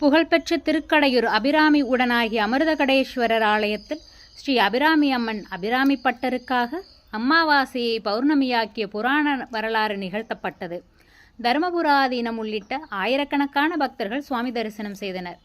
புகழ்பெற்ற திருக்கடையூர் அபிராமி உடனாகிய அமிர்தகடேஸ்வரர் ஆலயத்தில் ஸ்ரீ அபிராமி அம்மன் அபிராமி பட்டருக்காக அம்மாவாசையை பௌர்ணமியாக்கிய புராண வரலாறு நிகழ்த்தப்பட்டது. தருமபுராதீனம் உள்ளிட்ட ஆயிரக்கணக்கான பக்தர்கள் சுவாமி தரிசனம் செய்தனர்.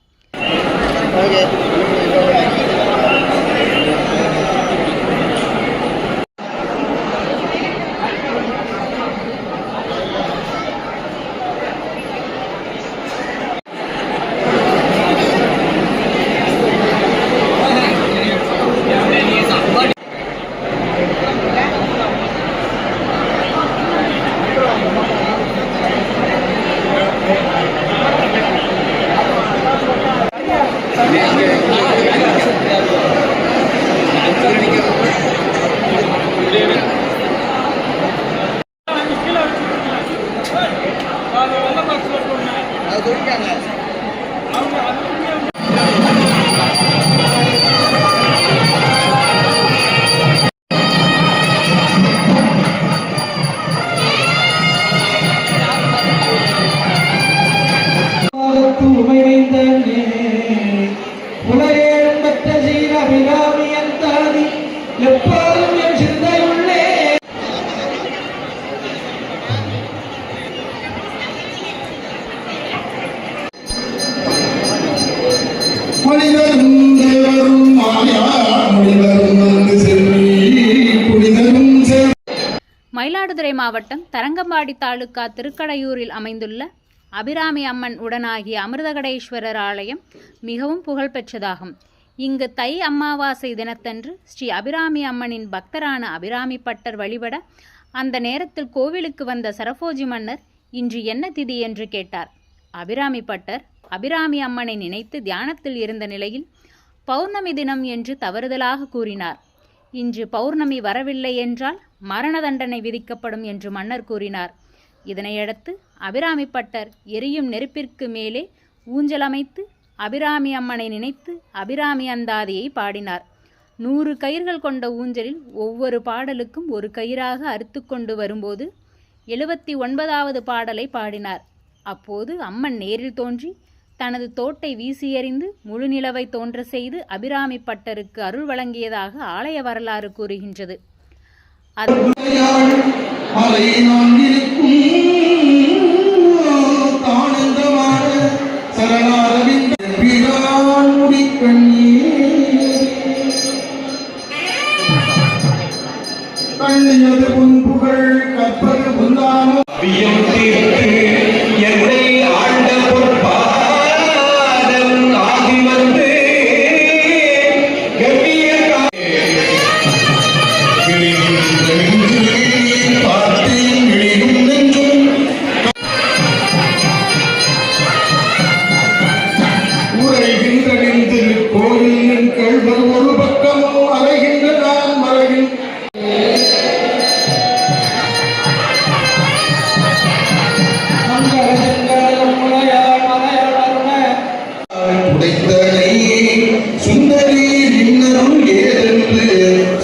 சீர அபிராமியன் தாதி எப்போதும் என் சிந்தையுள்ளே. மனிதரும் தேவரும் மாயா மனிதரும் வந்து செல்வி புனிதரும் செல். மயிலாடுதுறை மாவட்டம் தரங்கம்பாடி தாலுகா திருக்கடையூரில் அமைந்துள்ள அபிராமி அம்மன் உடனாகிய அமிர்தகடேஸ்வரர் ஆலயம் மிகவும் புகழ்பெற்றதாகும். இங்கு தை அமாவாசை தினத்தன்று ஸ்ரீ அபிராமி அம்மனின் பக்தரான அபிராமி பட்டர் வழிபட அந்த நேரத்தில் கோவிலுக்கு வந்த சரபோஜி மன்னர் இன்று என்ன திதி? என்று கேட்டார். அபிராமி பட்டர் அபிராமி அம்மனை நினைத்து தியானத்தில் இருந்த நிலையில் பௌர்ணமி தினம் என்று தவறுதலாக கூறினார். இன்று பௌர்ணமி வரவில்லை என்றால் மரண தண்டனை விதிக்கப்படும் என்று மன்னர் கூறினார். இதனையடுத்து அபிராமி பட்டர் எரியும் நெருப்பிற்கு மேலே ஊஞ்சலமைத்து அபிராமி அம்மனை நினைத்து அபிராமி அந்தாதியை பாடினார். நூறு கயிர்கள் கொண்ட ஊஞ்சலில் ஒவ்வொரு பாடலுக்கும் ஒரு கயிறாக அறுத்து கொண்டு வரும்போது எழுபத்தி ஒன்பதாவது பாடலை பாடினார். அப்போது அம்மன் நேரில் தோன்றி தனது தோட்டை வீசி எறிந்து முழு நிலவை தோன்ற செய்து அபிராமி பட்டருக்கு அருள் வழங்கியதாக ஆலய வரலாறு கூறுகின்றது. அது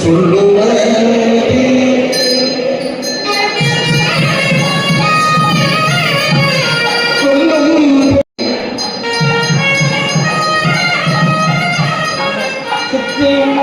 சொல்லுவரே சொல்லும் சித்தியும்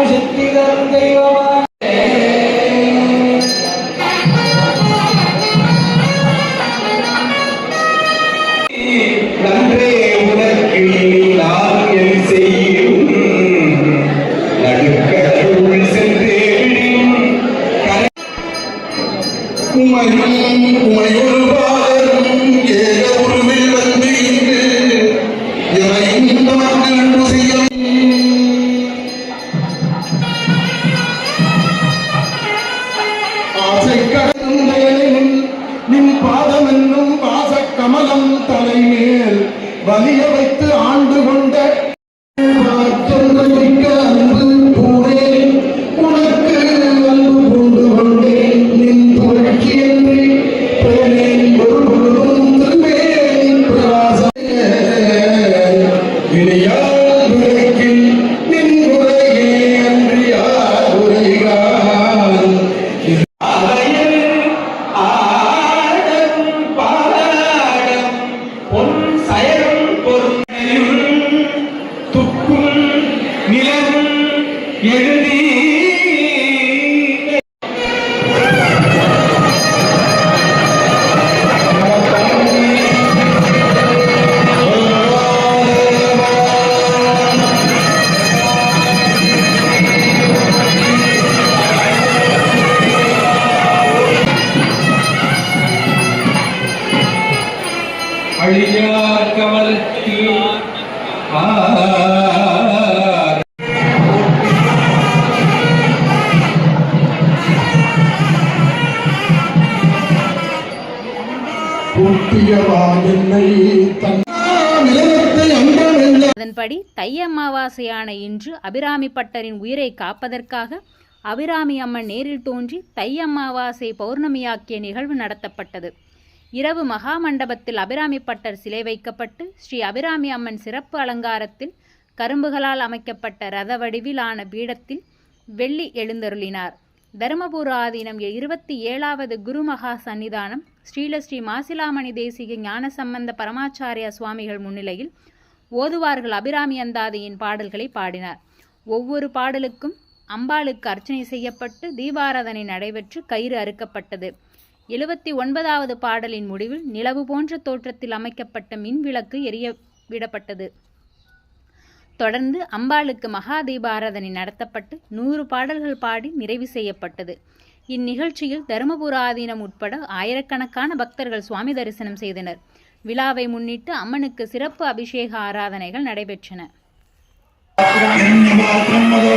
பாதம் என்னும் வாசக் கமலம் தலைமேல் வலிய வைத்து ஆண்டு கொண்டு அதன்படி தை அமாவாசையான இன்று அபிராமி பட்டரின் உயிரை காப்பதற்காக அபிராமி அம்மன் நேரில் தோன்றி தை அமாவாசை பௌர்ணமியாக்கிய நிகழ்வு நடத்தப்பட்டது. இரவு மகா மண்டபத்தில் அபிராமி பட்டர் சிலை வைக்கப்பட்டு ஸ்ரீ அபிராமி அம்மன் சிறப்பு அலங்காரத்தில் கரும்புகளால் அமைக்கப்பட்ட ரத வடிவிலான பீடத்தில் வெள்ளி எழுந்தருளினார். தருமபுர ஆதீனம் இருபத்தி ஏழாவது குருமகா சன்னிதானம் ஸ்ரீல ஸ்ரீ மாசிலாமணி தேசிக ஞானசம்பந்த பரமாச்சாரியா சுவாமிகள் முன்னிலையில் ஓதுவார்கள் அபிராமி அந்தாதியின் பாடல்களை பாடினார். ஒவ்வொரு பாடலுக்கும் அம்பாளுக்கு அர்ச்சனை செய்யப்பட்டு தீபாராதனை நடைபெற்று கயிறு அறுக்கப்பட்டது. எழுபத்தி ஒன்பதாவது பாடலின் முடிவில் நிலவு போன்ற தோற்றத்தில் அமைக்கப்பட்ட மின் விளக்கு எரிய விடப்பட்டது. தொடர்ந்து அம்பாளுக்கு மகா தீபாராதனை நடத்தப்பட்டு நூறு பாடல்கள் பாடி நிறைவு செய்யப்பட்டது. இந்நிகழ்ச்சியில் தருமபுர ஆதீனம் உட்பட ஆயிரக்கணக்கான பக்தர்கள் சுவாமி தரிசனம் செய்தனர். விழாவை முன்னிட்டு அம்மனுக்கு சிறப்பு அபிஷேக ஆராதனைகள் நடைபெற்றன. பிரம்மதோ